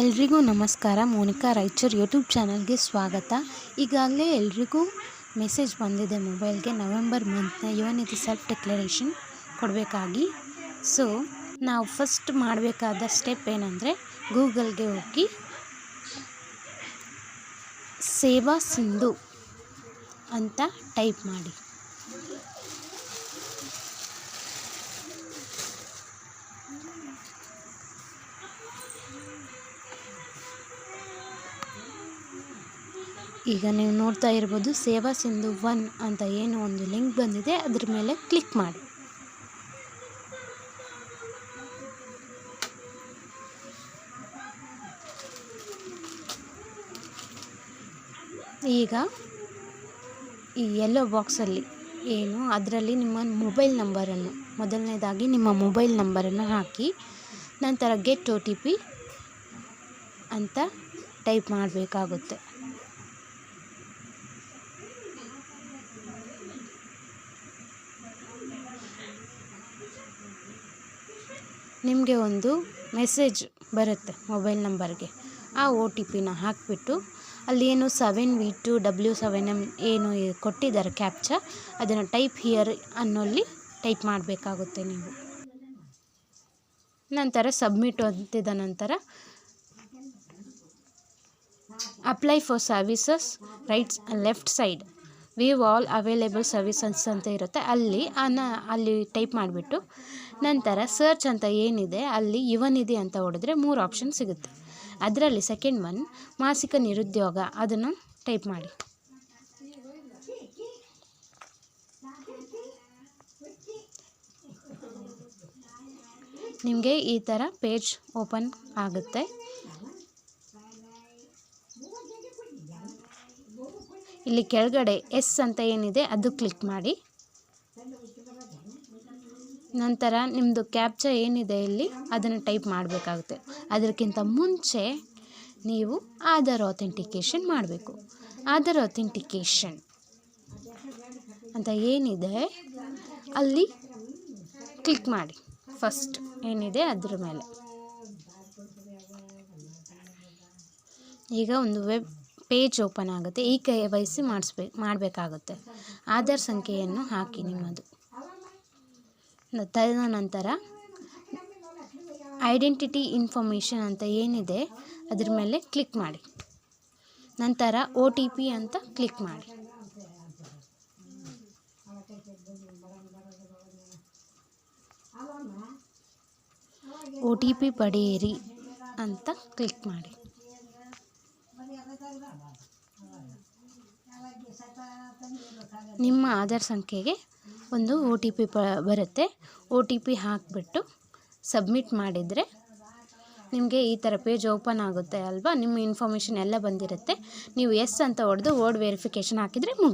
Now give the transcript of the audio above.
ಎಲ್ರಿಗೂ ನಮಸ್ಕಾರ. ಮೋನಿಕಾ ರಾಯಚೂರು ಯೂಟ್ಯೂಬ್ ಚಾನಲ್ಗೆ ಸ್ವಾಗತ. ಈಗಾಗಲೇ ಎಲ್ರಿಗೂ ಮೆಸೇಜ್ ಬಂದಿದೆ ಮೊಬೈಲ್ಗೆ. ನವೆಂಬರ್ ಮಂತ್ನ ಯುವನಿಧಿ ಸೆಲ್ಫ್ ಡಿಕ್ಲರೇಷನ್ ಕೊಡಬೇಕಾಗಿ. ಸೊ ನಾವು ಫಸ್ಟ್ ಮಾಡಬೇಕಾದ ಸ್ಟೆಪ್ ಏನಂದರೆ ಗೂಗಲ್ಗೆ ಹೋಗಿ ಸೇವಾ ಸಿಂಧು ಅಂತ ಟೈಪ್ ಮಾಡಿ. ಈಗ ನೀವು ನೋಡ್ತಾ ಇರ್ಬೋದು ಸೇವಾ ಸಿಂಧು ಒನ್ ಅಂತ ಏನು ಒಂದು ಲಿಂಕ್ ಬಂದಿದೆ, ಅದ್ರ ಮೇಲೆ ಕ್ಲಿಕ್ ಮಾಡಿ. ಈಗ ಈ ಎಲ್ಲೋ ಬಾಕ್ಸಲ್ಲಿ ಏನು, ಅದರಲ್ಲಿ ನಿಮ್ಮ ಮೊಬೈಲ್ ನಂಬರನ್ನು ಮೊದಲನೇದಾಗಿ ನಿಮ್ಮ ಮೊಬೈಲ್ ನಂಬರನ್ನು ಹಾಕಿ, ನಂತರ ಗೆಟ್ ಒ ಟಿ ಪಿ ಅಂತ ಟೈಪ್ ಮಾಡಬೇಕಾಗುತ್ತೆ. ನಿಮಗೆ ಒಂದು ಮೆಸೇಜ್ ಬರುತ್ತೆ ಮೊಬೈಲ್ ನಂಬರ್ಗೆ. ಆ ಒ ಟಿ ಪಿನ ಹಾಕಿಬಿಟ್ಟು ಅಲ್ಲಿ ಏನು seven V two W seven M ಏನು ಕೊಟ್ಟಿದ್ದಾರೆ ಕ್ಯಾಪ್ಚ ಅದನ್ನು ಟೈಪ್ ಹಿಯರ್ ಅನ್ನೋಲ್ಲಿ ಟೈಪ್ ಮಾಡಬೇಕಾಗುತ್ತೆ ನೀವು. ನಂತರ ಸಬ್ಮಿಟ್ ಅಂತಿದ ನಂತರ apply for services rights left side. View all available services ಅಂತ ಇರುತ್ತೆ. ಅಲ್ಲಿ ಅನ್ನ ಅಲ್ಲಿ ಟೈಪ್ ಮಾಡಿಬಿಟ್ಟು ನಂತರ ಸರ್ಚ್ ಅಂತ ಏನಿದೆ, ಅಲ್ಲಿ ಯುವನಿಧಿ ಅಂತ ಹೊಡೆದ್ರೆ ಮೂರು ಆಪ್ಷನ್ ಸಿಗುತ್ತೆ. ಅದರಲ್ಲಿ ಸೆಕೆಂಡ್ ಒನ್ ಮಾಸಿಕ ನಿರುದ್ಯೋಗ. ಅದನ್ನು ಟೈಪ್ ಮಾಡಿ. ನಿಮಗೆ ಈ ಥರ ಪೇಜ್ ಓಪನ್ ಆಗುತ್ತೆ. ಇಲ್ಲಿ ಕೆಳಗಡೆ ಎಸ್ ಅಂತ ಏನಿದೆ ಅದು ಕ್ಲಿಕ್ ಮಾಡಿ. ನಂತರ ನಿಮ್ಮದು ಕ್ಯಾಪ್ಚ ಏನಿದೆ ಇಲ್ಲಿ, ಅದನ್ನು ಟೈಪ್ ಮಾಡಬೇಕಾಗುತ್ತೆ. ಅದಕ್ಕಿಂತ ಮುಂಚೆ ನೀವು ಆಧಾರ್ ಅಥೆಂಟಿಕೇಷನ್ ಮಾಡಬೇಕು. ಆಧಾರ್ ಅಥೆಂಟಿಕೇಷನ್ ಅಂತ ಏನಿದೆ, ಅಲ್ಲಿ ಕ್ಲಿಕ್ ಮಾಡಿ. ಫಸ್ಟ್ ಏನಿದೆ ಅದ್ರ ಮೇಲೆ. ಈಗ ಒಂದು ವೆಬ್ ಪೇಜ್ ಓಪನ್ ಆಗುತ್ತೆ, ಈ ಕೆ ವೈ ಸಿ ಮಾಡಿಸ್ಬೇಕು ಮಾಡಬೇಕಾಗುತ್ತೆ. ಆಧಾರ್ ಸಂಖ್ಯೆಯನ್ನು ಹಾಕಿ ನಿಮ್ಮದು. ತದ ತದನಂತರ ಐಡೆಂಟಿಟಿ ಇನ್ಫಾರ್ಮೇಷನ್ ಅಂತ ಏನಿದೆ, ಅದ್ರ ಮೇಲೆ ಕ್ಲಿಕ್ ಮಾಡಿ. ನಂತರ ಓ ಟಿ ಪಿ ಅಂತ ಕ್ಲಿಕ್ ಮಾಡಿ. ಒ ಟಿ ಪಿ ಪಡೆಯಿರಿ ಅಂತ ಕ್ಲಿಕ್ ಮಾಡಿ. ನಿಮ್ಮ ಆಧಾರ್ ಸಂಖ್ಯೆಗೆ ಒಂದು ಒ ಟಿ ಪಿ ಪ ಬರುತ್ತೆ. ಒ ಟಿ ಪಿ ಹಾಕಿಬಿಟ್ಟು ಸಬ್ಮಿಟ್ ಮಾಡಿದರೆ ನಿಮಗೆ ಈ ಥರ ಪೇಜ್ ಓಪನ್ ಆಗುತ್ತೆ ಅಲ್ವಾ? ನಿಮ್ಮ ಇನ್ಫಾರ್ಮೇಷನ್ ಎಲ್ಲ ಬಂದಿರುತ್ತೆ. ನೀವು ಎಸ್ ಅಂತ ಹೊಡೆದು ವರ್ಡ್ ವೆರಿಫಿಕೇಷನ್ ಹಾಕಿದರೆ ಮುಗಿ